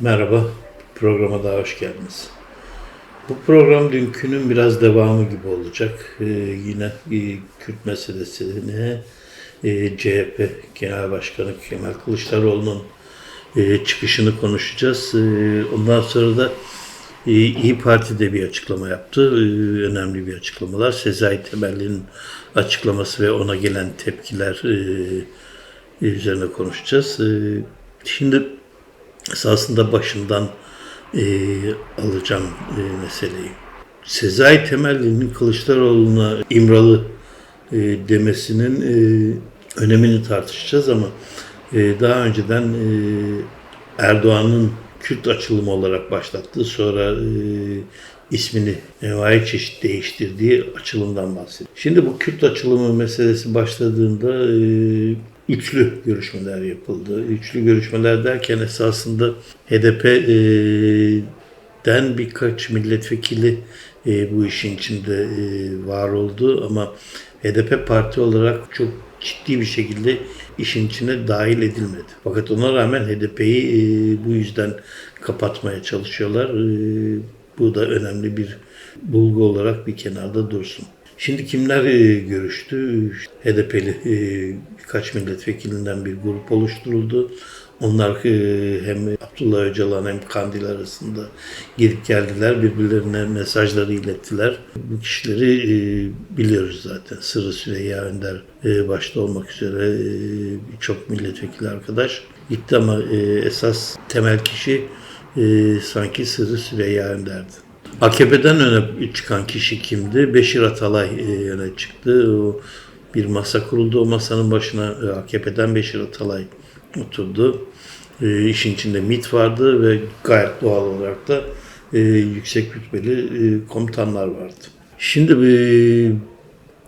Merhaba, programa daha hoş geldiniz. Bu program dünkünün biraz devamı gibi olacak. Ee, yine e, Kürt meselesine e, CHP Genel Başkanı Kemal Kılıçdaroğlu'nun e, çıkışını konuşacağız. E, ondan sonra da e, İyi Parti de bir açıklama yaptı. E, önemli bir açıklamalar. Sezai Temelli'nin açıklaması ve ona gelen tepkiler e, üzerine konuşacağız. E, şimdi esasında başından e, alacağım e, meseleyi. Sezai Temelli'nin Kılıçdaroğlu'na İmralı e, demesinin e, önemini tartışacağız ama e, daha önceden e, Erdoğan'ın Kürt açılımı olarak başlattığı sonra e, ismini envai çeşit değiştirdiği açılımdan bahsediyor. Şimdi bu Kürt açılımı meselesi başladığında e, üçlü görüşmeler yapıldı. Üçlü görüşmeler derken esasında HDP'den birkaç milletvekili e, bu işin içinde e, var oldu ama HDP parti olarak çok ciddi bir şekilde işin içine dahil edilmedi. Fakat ona rağmen HDP'yi e, bu yüzden kapatmaya çalışıyorlar. E, bu da önemli bir bulgu olarak bir kenarda dursun. Şimdi kimler e, görüştü? HDP'li e, birkaç milletvekilinden bir grup oluşturuldu. Onlar e, hem Abdullah Öcalan hem Kandil arasında gidip geldiler. Birbirlerine mesajları ilettiler. Bu kişileri biliyoruz zaten. Sırrı Süreyya Önder başta olmak üzere birçok milletvekili arkadaş gitti ama esas temel kişi sanki Sırrı Süreyya Önder'di. AKP'den öne çıkan kişi kimdi? Beşir Atalay e, öne çıktı. O bir masa kuruldu. O masanın başına e, AKP'den Beşir Atalay oturdu. E, işin içinde MİT vardı ve gayet doğal olarak da e, yüksek rütbeli komutanlar vardı. Şimdi e,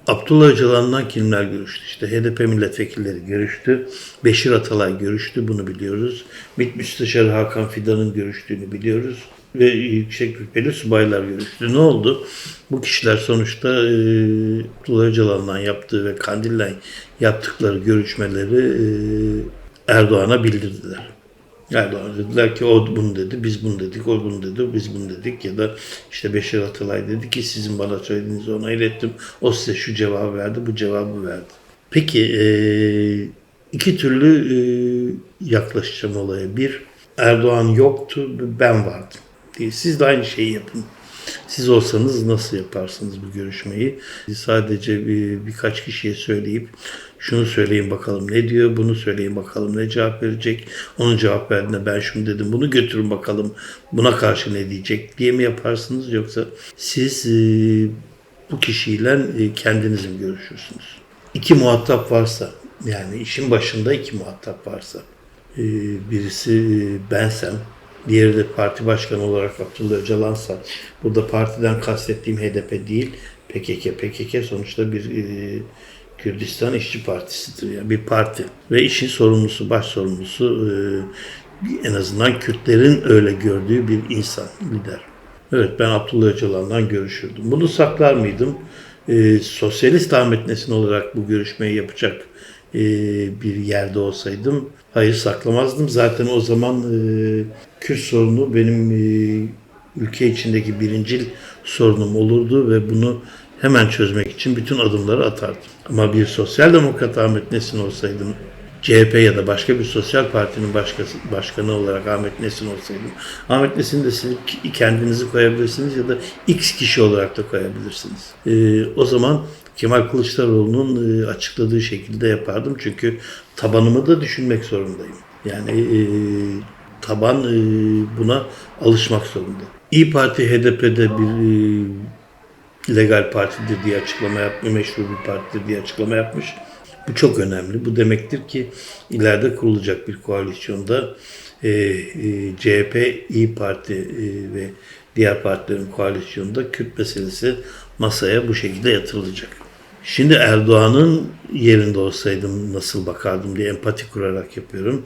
Abdullah Öcalan'dan kimler görüştü? İşte HDP milletvekilleri görüştü. Beşir Atalay görüştü, bunu biliyoruz. MİT Müsteşarı Hakan Fidan'ın görüştüğünü biliyoruz. Ve yüksek rütbeli subaylar görüştü. Ne oldu? Bu kişiler sonuçta e, Abdullah yaptığı ve Kandil'le yaptıkları görüşmeleri e, Erdoğan'a bildirdiler. Erdoğan dediler ki o bunu dedi, biz bunu dedik, o bunu dedi, biz bunu dedik ya da işte Beşir Atalay dedi ki sizin bana söylediğinizi ona ilettim. O size şu cevabı verdi, bu cevabı verdi. Peki e, iki türlü e, yaklaşacağım olaya. Bir, Erdoğan yoktu, ben vardım. Diye. Siz de aynı şeyi yapın. Siz olsanız nasıl yaparsınız bu görüşmeyi? Sadece bir, birkaç kişiye söyleyip şunu söyleyin bakalım ne diyor, bunu söyleyin bakalım ne cevap verecek. Onun cevap verdiğinde ben şunu dedim, bunu götürün bakalım buna karşı ne diyecek diye mi yaparsınız yoksa siz e, bu kişiyle e, kendiniz mi görüşürsünüz? İki muhatap varsa yani işin başında iki muhatap varsa e, birisi e, bensem Diğeri de parti başkanı olarak Abdullah Öcalan'sa burada partiden kastettiğim HDP değil PKK. PKK sonuçta bir e, Kürdistan İşçi Partisi'dir. Yani bir parti. Ve işin sorumlusu, baş sorumlusu e, en azından Kürtlerin öyle gördüğü bir insan, lider. Evet ben Abdullah Öcalan'dan görüşürdüm. Bunu saklar mıydım? E, Sosyalist Ahmet Nesin olarak bu görüşmeyi yapacak e, bir yerde olsaydım hayır saklamazdım. Zaten o zaman e, Kürt sorunu benim e, ülke içindeki birincil sorunum olurdu ve bunu hemen çözmek için bütün adımları atardım. Ama bir sosyal demokrat Ahmet Nesin olsaydım CHP ya da başka bir sosyal partinin başkası, başkanı olarak Ahmet Nesin olsaydım, Ahmet Nesin'i de siz kendinizi koyabilirsiniz ya da X kişi olarak da koyabilirsiniz. Ee, o zaman Kemal Kılıçdaroğlu'nun e, açıkladığı şekilde yapardım. Çünkü tabanımı da düşünmek zorundayım. Yani e, taban e, buna alışmak zorunda. İyi Parti HDP'de bir e, legal partidir diye açıklama yapmış, meşru bir partidir diye açıklama yapmış. Bu çok önemli. Bu demektir ki ileride kurulacak bir koalisyonda e, CHP, İyi Parti ve diğer partilerin koalisyonunda Kürt meselesi masaya bu şekilde yatırılacak. Şimdi Erdoğan'ın yerinde olsaydım nasıl bakardım diye empati kurarak yapıyorum.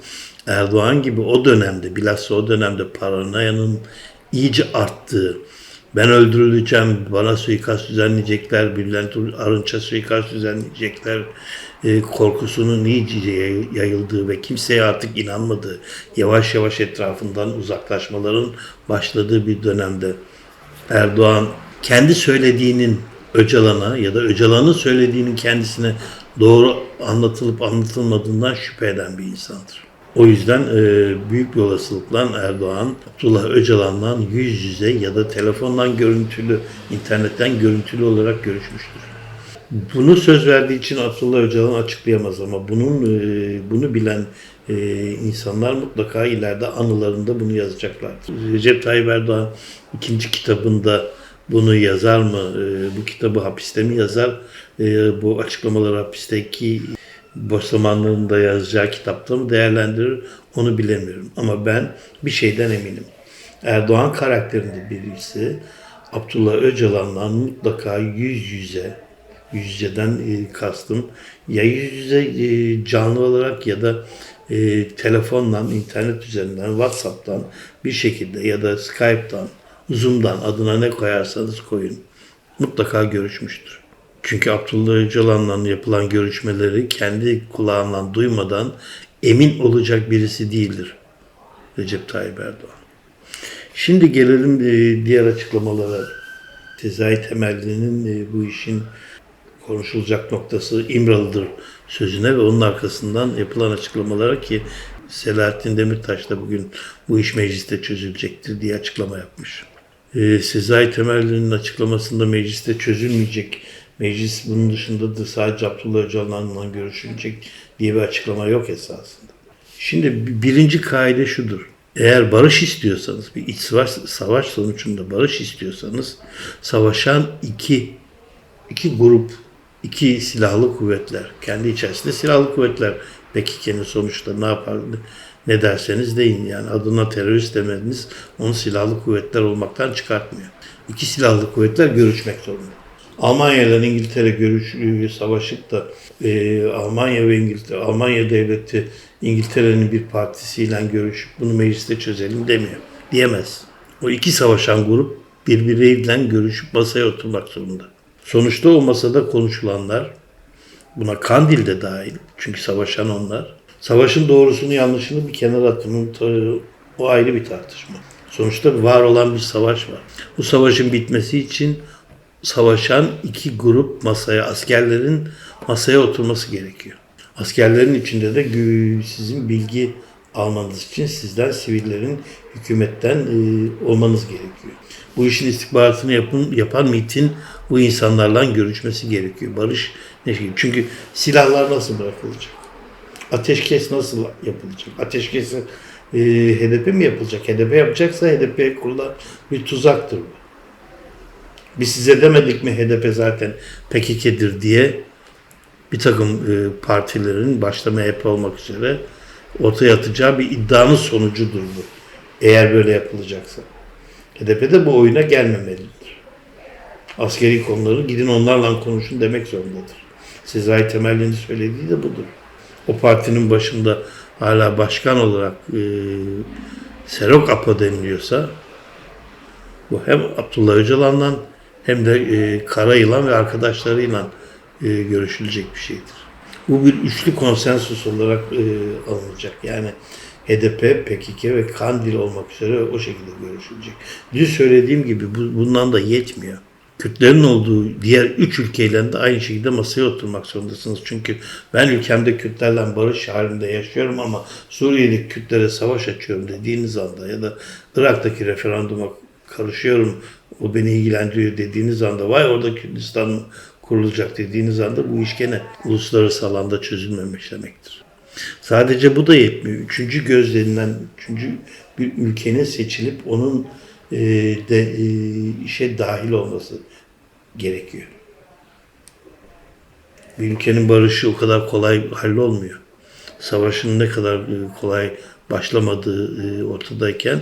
Erdoğan gibi o dönemde bilhassa o dönemde paranoyanın iyice arttığı ben öldürüleceğim, bana suikast düzenleyecekler, Bülent Arınç'a suikast düzenleyecekler e, korkusunun iyice yay- yayıldığı ve kimseye artık inanmadığı, yavaş yavaş etrafından uzaklaşmaların başladığı bir dönemde Erdoğan kendi söylediğinin Öcalan'a ya da Öcalan'ın söylediğinin kendisine doğru anlatılıp anlatılmadığından şüphe eden bir insandır. O yüzden e, büyük bir olasılıkla Erdoğan Abdullah Öcalan'la yüz yüze ya da telefondan görüntülü, internetten görüntülü olarak görüşmüştür. Bunu söz verdiği için Abdullah Öcalan açıklayamaz ama bunun e, bunu bilen e, insanlar mutlaka ileride anılarında bunu yazacaklardır. Recep Tayyip Erdoğan ikinci kitabında bunu yazar mı? E, bu kitabı hapiste mi yazar? E, bu açıklamaları hapisteki boş zamanlarında yazacağı kitapta mı değerlendirir? Onu bilemiyorum. Ama ben bir şeyden eminim. Erdoğan karakterinde birisi Abdullah Öcalan'la mutlaka yüz yüze yüz yüzeden e, kastım ya yüz yüze e, canlı olarak ya da e, telefonla, internet üzerinden, WhatsApp'tan bir şekilde ya da Skype'tan, Zoom'dan adına ne koyarsanız koyun mutlaka görüşmüştür. Çünkü Abdullah Öcalan'la yapılan görüşmeleri kendi kulağından duymadan emin olacak birisi değildir Recep Tayyip Erdoğan. Şimdi gelelim e, diğer açıklamalara. Sezai Temelli'nin e, bu işin konuşulacak noktası İmralı'dır sözüne ve onun arkasından yapılan açıklamalara ki Selahattin Demirtaş da bugün bu iş mecliste çözülecektir diye açıklama yapmış. Ee, Sezai Temelli'nin açıklamasında mecliste çözülmeyecek, meclis bunun dışında da sadece Abdullah Öcalan'la görüşülecek diye bir açıklama yok esasında. Şimdi bi- birinci kaide şudur. Eğer barış istiyorsanız, bir iç savaş, savaş sonucunda barış istiyorsanız, savaşan iki iki grup, iki silahlı kuvvetler, kendi içerisinde silahlı kuvvetler PKK'nın sonuçta ne yapar, ne derseniz deyin. Yani adına terörist demeniz onu silahlı kuvvetler olmaktan çıkartmıyor. İki silahlı kuvvetler görüşmek zorunda. Almanya ile İngiltere görüş, e, savaşıp da e, Almanya ve İngiltere, Almanya devleti İngiltere'nin bir partisiyle görüşüp bunu mecliste çözelim demiyor. Diyemez. O iki savaşan grup birbiriyle görüşüp masaya oturmak zorunda. Sonuçta o masada konuşulanlar, buna Kandil de dahil, çünkü savaşan onlar. Savaşın doğrusunu yanlışını bir kenara atın, o- ayrı bir tartışma. Sonuçta var olan bir savaş var. Bu savaşın bitmesi için savaşan iki grup masaya, askerlerin masaya oturması gerekiyor. Askerlerin içinde de sizin bilgi almanız için sizden sivillerin hükümetten e, olmanız gerekiyor. Bu işin istihbaratını yapın, yapan MİT'in bu insanlarla görüşmesi gerekiyor. Barış ne şey? Çünkü silahlar nasıl bırakılacak? Ateşkes nasıl yapılacak? Ateşkes e, HDP mi yapılacak? HDP yapacaksa HDP kurulan bir tuzaktır bu. Biz size demedik mi HDP zaten PKK'dir diye bir takım e, partilerin başta MHP olmak üzere ortaya atacağı bir iddianın sonucudur bu. Eğer böyle yapılacaksa. HDP de bu oyuna gelmemelidir. Askeri konuları gidin onlarla konuşun demek zorundadır. Sezai Temelli'nin söylediği de budur. O partinin başında hala başkan olarak e, Serok Apo deniliyorsa bu hem Abdullah Öcalan'la hem de e, Karayılan ve arkadaşlarıyla e, görüşülecek bir şeydir. Bu bir üçlü konsensus olarak e, alınacak. Yani HDP, PKK ve Kandil olmak üzere o şekilde görüşülecek. Dün söylediğim gibi bu, bundan da yetmiyor. Kürtlerin olduğu diğer üç ülkeyle de aynı şekilde masaya oturmak zorundasınız. Çünkü ben ülkemde Kürtlerle barış halinde yaşıyorum ama Suriye'deki Kürtlere savaş açıyorum dediğiniz anda ya da Irak'taki referanduma karışıyorum o beni ilgilendiriyor dediğiniz anda vay orada Kürdistan kurulacak dediğiniz anda bu iş gene uluslararası alanda çözülmemiş demektir. Sadece bu da yetmiyor. Üçüncü göz denilen üçüncü bir ülkenin seçilip onun e, de e, işe dahil olması gerekiyor. Bir ülkenin barışı o kadar kolay hallolmuyor. Savaşın ne kadar e, kolay başlamadığı ortadayken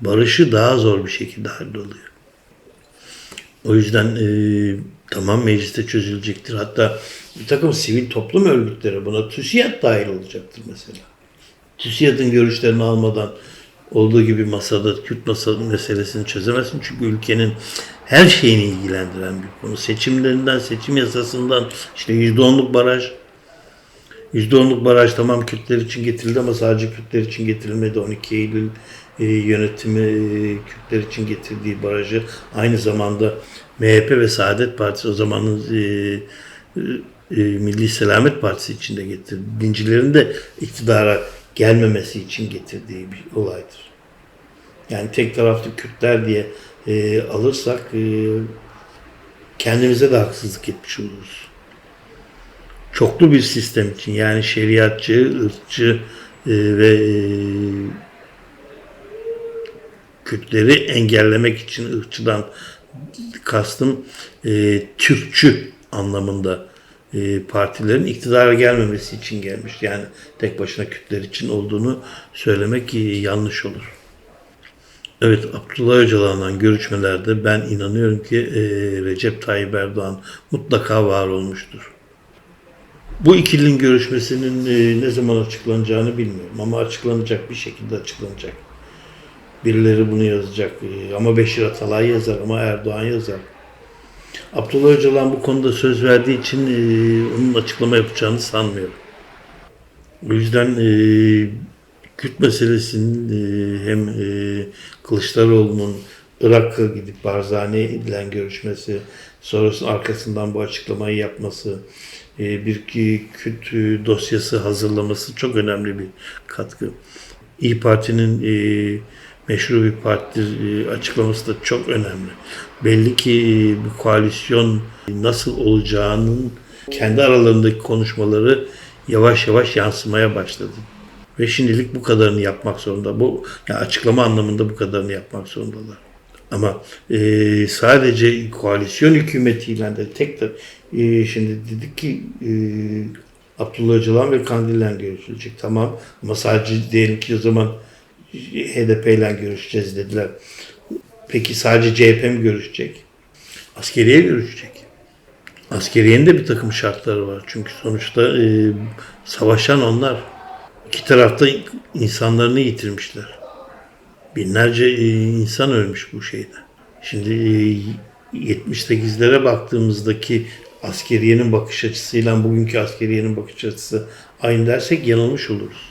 barışı daha zor bir şekilde halloluyor. O yüzden e, tamam mecliste çözülecektir. Hatta bir takım sivil toplum örgütleri buna TÜSİAD dahil olacaktır mesela. TÜSİAD'ın görüşlerini almadan olduğu gibi masada Kürt masa meselesini çözemezsin. Çünkü ülkenin her şeyini ilgilendiren bir konu. Seçimlerinden, seçim yasasından işte %10'luk baraj, %10'luk baraj tamam Kürtler için getirildi ama sadece Kürtler için getirilmedi. 12 Eylül e, yönetimi e, Kürtler için getirdiği barajı aynı zamanda MHP ve Saadet Partisi o zamanın e, e, Milli Selamet Partisi için de getirdi. Dincilerin de iktidara gelmemesi için getirdiği bir olaydır. Yani tek taraflı Kürtler diye e, alırsak e, kendimize de haksızlık etmiş oluruz. Çoklu bir sistem için yani şeriatçı, ırkçı e, ve e, Kürtleri engellemek için ırkçıdan kastım e, Türkçü anlamında e, partilerin iktidara gelmemesi için gelmiş. Yani tek başına Kürtler için olduğunu söylemek e, yanlış olur. Evet Abdullah Öcalan'la görüşmelerde ben inanıyorum ki e, Recep Tayyip Erdoğan mutlaka var olmuştur. Bu ikilinin görüşmesinin ne zaman açıklanacağını bilmiyorum ama açıklanacak bir şekilde açıklanacak. Birileri bunu yazacak ama Beşir Atalay yazar ama Erdoğan yazar. Abdullah Öcalan bu konuda söz verdiği için e, onun açıklama yapacağını sanmıyorum. O yüzden e, Kürt meselesinin e, hem e, Kılıçdaroğlu'nun Irak'a gidip Barzani ile görüşmesi, sonrasında arkasından bu açıklamayı yapması, e, bir ki Kürt e, dosyası hazırlaması çok önemli bir katkı. İyi Parti'nin e, meşru bir partidir e, açıklaması da çok önemli. Belli ki e, bu koalisyon nasıl olacağının kendi aralarındaki konuşmaları yavaş yavaş yansımaya başladı. Ve şimdilik bu kadarını yapmak zorunda. Bu yani açıklama anlamında bu kadarını yapmak zorundalar. Ama e, sadece koalisyon hükümetiyle de tek de e, şimdi dedik ki e, Abdullah Öcalan ve Kandil'le görüşülecek. Tamam ama sadece diyelim ki o zaman HDP ile görüşeceğiz dediler. Peki sadece CHP mi görüşecek? Askeriye görüşecek. Askeriyenin de bir takım şartları var. Çünkü sonuçta e, savaşan onlar. İki tarafta insanlarını yitirmişler. Binlerce e, insan ölmüş bu şeyde. Şimdi e, 78'lere baktığımızdaki askeriyenin bakış açısıyla bugünkü askeriyenin bakış açısı aynı dersek yanılmış oluruz.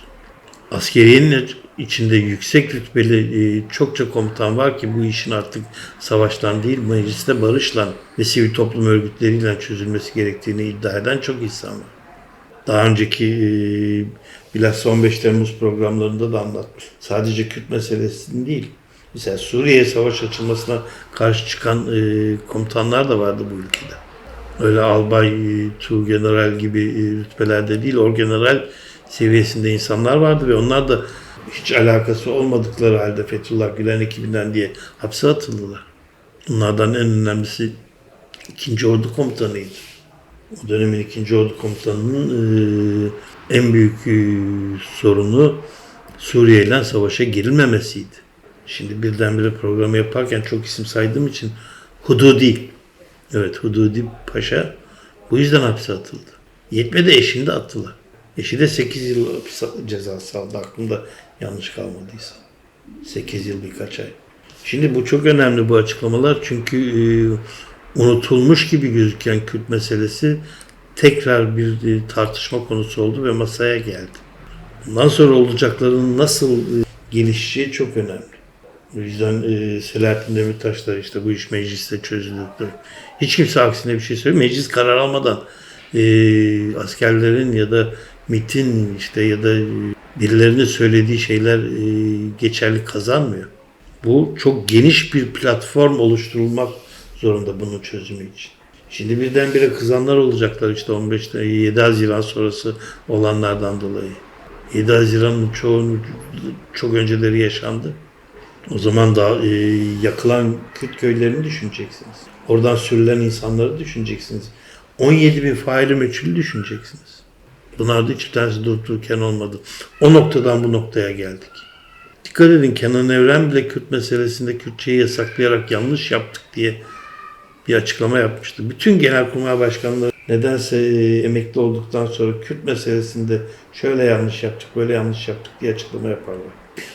Askeriyenin içinde yüksek rütbeli e, çokça komutan var ki bu işin artık savaştan değil mecliste barışla ve sivil toplum örgütleriyle çözülmesi gerektiğini iddia eden çok insan var. Daha önceki e, bilhassa 15 Temmuz programlarında da anlatmış. Sadece Kürt meselesini değil. Mesela Suriye savaş açılmasına karşı çıkan e, komutanlar da vardı bu ülkede. Öyle albay, e, tuğgeneral gibi rütbelerde değil, orgeneral seviyesinde insanlar vardı ve onlar da hiç alakası olmadıkları halde Fethullah Gülen ekibinden diye hapse atıldılar. Bunlardan en önemlisi 2. Ordu Komutanıydı. O dönemin 2. Ordu Komutanı'nın e, en büyük e, sorunu Suriye ile savaşa girilmemesiydi. Şimdi birdenbire programı yaparken çok isim saydığım için Hududi, evet Hududi Paşa bu yüzden hapse atıldı. Yetmedi eşini de attılar. Eşi de 8 yıl cezası aldı aklımda yanlış kalmadıysa. 8 yıl birkaç ay. Şimdi bu çok önemli bu açıklamalar çünkü e, unutulmuş gibi gözüken Kürt meselesi tekrar bir e, tartışma konusu oldu ve masaya geldi. Bundan sonra olacakların nasıl e, gelişeceği çok önemli. O yüzden e, Selahattin Demirtaş da işte bu iş mecliste çözülür. Hiç kimse aksine bir şey söylemiyor. Meclis karar almadan e, askerlerin ya da MIT'in işte ya da birilerinin söylediği şeyler e, geçerli kazanmıyor. Bu çok geniş bir platform oluşturulmak zorunda bunun çözümü için. Şimdi birdenbire kızanlar olacaklar işte 15 7 Haziran sonrası olanlardan dolayı. 7 Haziran'ın çoğunu çok önceleri yaşandı. O zaman da e, yakılan Kürt köylerini düşüneceksiniz. Oradan sürülen insanları düşüneceksiniz. 17 bin faili meçhulü düşüneceksiniz. Bunlar da hiç tanesi durup olmadı. O noktadan bu noktaya geldik. Dikkat edin Kenan Evren bile Kürt meselesinde Kürtçeyi yasaklayarak yanlış yaptık diye bir açıklama yapmıştı. Bütün genelkurmay başkanları nedense e, emekli olduktan sonra Kürt meselesinde şöyle yanlış yaptık, böyle yanlış yaptık diye açıklama yaparlar.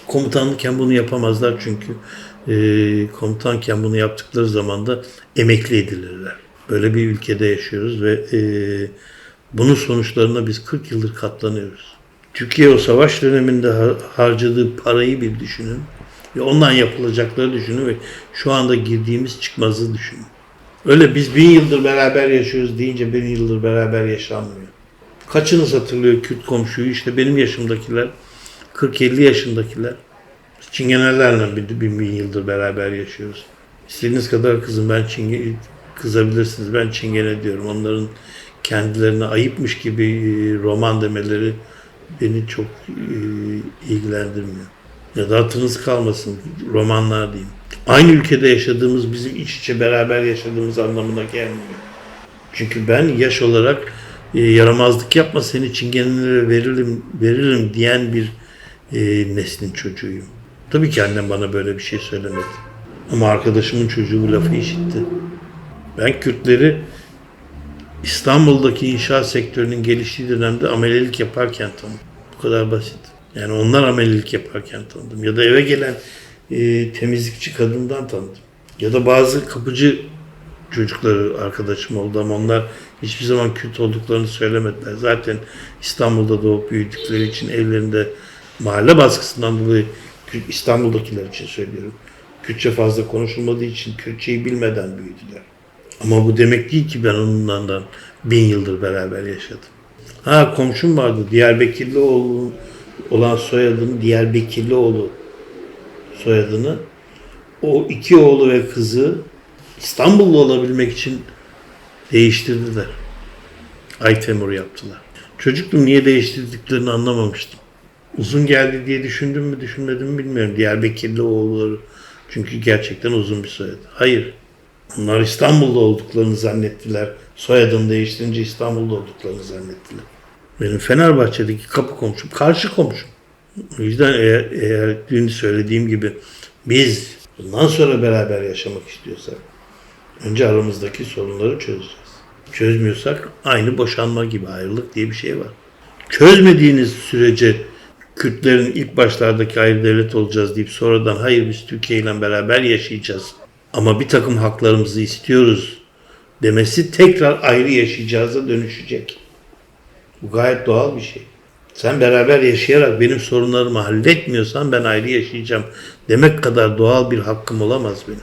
Komutanlıkken bunu yapamazlar çünkü e, komutanken bunu yaptıkları zaman da emekli edilirler. Böyle bir ülkede yaşıyoruz ve e, bunun sonuçlarına biz 40 yıldır katlanıyoruz. Türkiye o savaş döneminde har- harcadığı parayı bir düşünün ve ondan yapılacakları düşünün ve şu anda girdiğimiz çıkmazı düşünün. Öyle biz bin yıldır beraber yaşıyoruz deyince bin yıldır beraber yaşanmıyor. Kaçınız hatırlıyor Kürt komşuyu? İşte benim yaşımdakiler, 40-50 yaşındakiler. Çingenelerle bir, bin, bin yıldır beraber yaşıyoruz. İstediğiniz kadar kızın ben Çinge, kızabilirsiniz. Ben Çingene diyorum. Onların kendilerine ayıpmış gibi e, roman demeleri beni çok e, ilgilendirmiyor. Ya da hatırınız kalmasın romanlar diyeyim. Aynı ülkede yaşadığımız bizim iç içe beraber yaşadığımız anlamına gelmiyor. Çünkü ben yaş olarak e, yaramazlık yapma seni çingenelere veririm, veririm diyen bir neslin çocuğuyum. Tabii ki annem bana böyle bir şey söylemedi. Ama arkadaşımın çocuğu bu lafı işitti. Ben Kürtleri İstanbul'daki inşaat sektörünün geliştiği dönemde amelelik yaparken tanıdım. Bu kadar basit. Yani onlar amelelik yaparken tanıdım. Ya da eve gelen e, temizlikçi kadından tanıdım. Ya da bazı kapıcı çocukları arkadaşım oldu ama onlar hiçbir zaman Kürt olduklarını söylemediler. Zaten İstanbul'da doğup büyüdükleri için evlerinde mahalle baskısından dolayı İstanbul'dakiler için söylüyorum. Kürtçe fazla konuşulmadığı için Kürtçeyi bilmeden büyüdüler. Ama bu demek değil ki ben onunla bin yıldır beraber yaşadım. Ha komşum vardı. Diyarbakırlıoğlu olan soyadını Diyarbakırlıoğlu soyadını o iki oğlu ve kızı İstanbullu olabilmek için değiştirdiler. Aytemur yaptılar. Çocuktum niye değiştirdiklerini anlamamıştım. Uzun geldi diye düşündüm mü düşünmedim mi bilmiyorum. Diyarbakırlı oğulları. Çünkü gerçekten uzun bir soyadı. Hayır. Onlar İstanbul'da olduklarını zannettiler. Soyadını değiştirince İstanbul'da olduklarını zannettiler. Benim Fenerbahçe'deki kapı komşum, karşı komşum. O yüzden eğer, eğer dün söylediğim gibi biz bundan sonra beraber yaşamak istiyorsak önce aramızdaki sorunları çözeceğiz. Çözmüyorsak aynı boşanma gibi ayrılık diye bir şey var. Çözmediğiniz sürece Kürtlerin ilk başlardaki ayrı devlet olacağız deyip sonradan hayır biz Türkiye ile beraber yaşayacağız ama bir takım haklarımızı istiyoruz demesi tekrar ayrı yaşayacağıza dönüşecek. Bu gayet doğal bir şey. Sen beraber yaşayarak benim sorunlarımı halletmiyorsan ben ayrı yaşayacağım demek kadar doğal bir hakkım olamaz benim.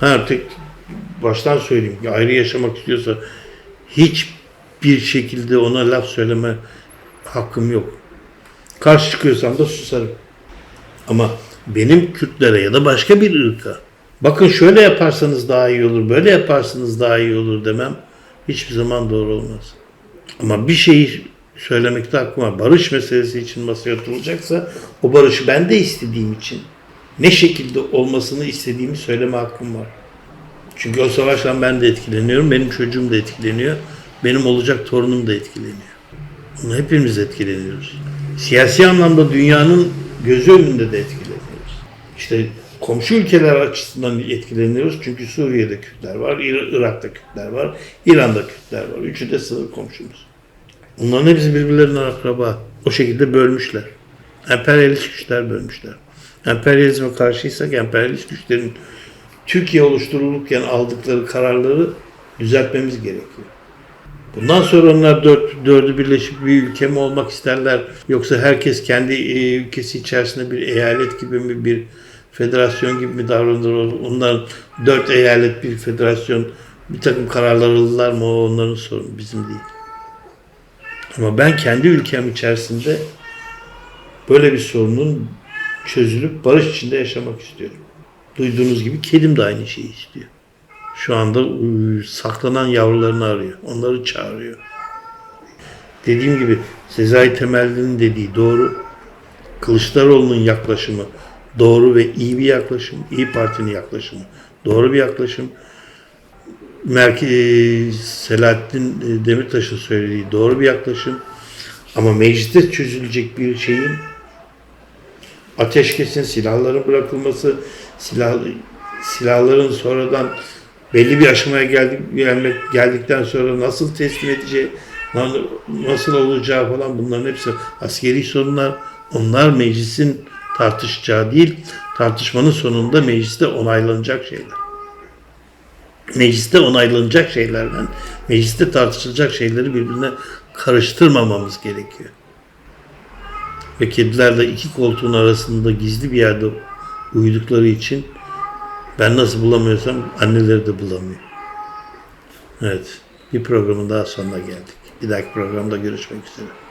Ha artık baştan söyleyeyim ki ayrı yaşamak istiyorsa hiçbir şekilde ona laf söyleme hakkım yok. Karşı çıkıyorsam da susarım. Ama benim Kürtlere ya da başka bir ırka bakın şöyle yaparsanız daha iyi olur, böyle yaparsanız daha iyi olur demem hiçbir zaman doğru olmaz. Ama bir şeyi söylemekte hakkım var. Barış meselesi için masaya oturulacaksa o barışı ben de istediğim için ne şekilde olmasını istediğimi söyleme hakkım var. Çünkü o savaştan ben de etkileniyorum. Benim çocuğum da etkileniyor. Benim olacak torunum da etkileniyor. Bunu hepimiz etkileniyoruz. Siyasi anlamda dünyanın gözü önünde de etkileniyoruz. İşte komşu ülkeler açısından etkileniyoruz. Çünkü Suriye'de Kürtler var, İr- Irak'ta Kürtler var, İran'da Kürtler var. Üçü de sınır komşumuz. Bunların hepsi birbirlerinden akraba. O şekilde bölmüşler. Emperyalist güçler bölmüşler. Emperyalizme karşıysak emperyalist güçlerin Türkiye oluşturulurken aldıkları kararları düzeltmemiz gerekiyor. Bundan sonra onlar dört, dördü birleşip bir ülke mi olmak isterler yoksa herkes kendi e, ülkesi içerisinde bir eyalet gibi mi bir federasyon gibi mi davranır? Onlar dört eyalet bir federasyon bir takım kararlar alırlar mı o onların sorunu bizim değil. Ama ben kendi ülkem içerisinde böyle bir sorunun çözülüp barış içinde yaşamak istiyorum. Duyduğunuz gibi kedim de aynı şeyi istiyor. Şu anda ıı, saklanan yavrularını arıyor. Onları çağırıyor. Dediğim gibi Sezai Temelli'nin dediği doğru. Kılıçdaroğlu'nun yaklaşımı doğru ve iyi bir yaklaşım. İyi Parti'nin yaklaşımı doğru bir yaklaşım. Merke e, Selahattin e, Demirtaş'ın söylediği doğru bir yaklaşım. Ama mecliste çözülecek bir şeyin ateşkesin, silahların bırakılması, silah, silahların sonradan belli bir aşamaya geldik, geldikten sonra nasıl teslim edeceği, na- nasıl olacağı falan bunların hepsi askeri sorunlar. Onlar meclisin tartışacağı değil, tartışmanın sonunda mecliste onaylanacak şeyler. Mecliste onaylanacak şeylerden, mecliste tartışılacak şeyleri birbirine karıştırmamamız gerekiyor. Ve kedilerle iki koltuğun arasında gizli bir yerde uyudukları için ben nasıl bulamıyorsam anneleri de bulamıyor. Evet. Bir programın daha sonuna geldik. Bir dahaki programda görüşmek üzere.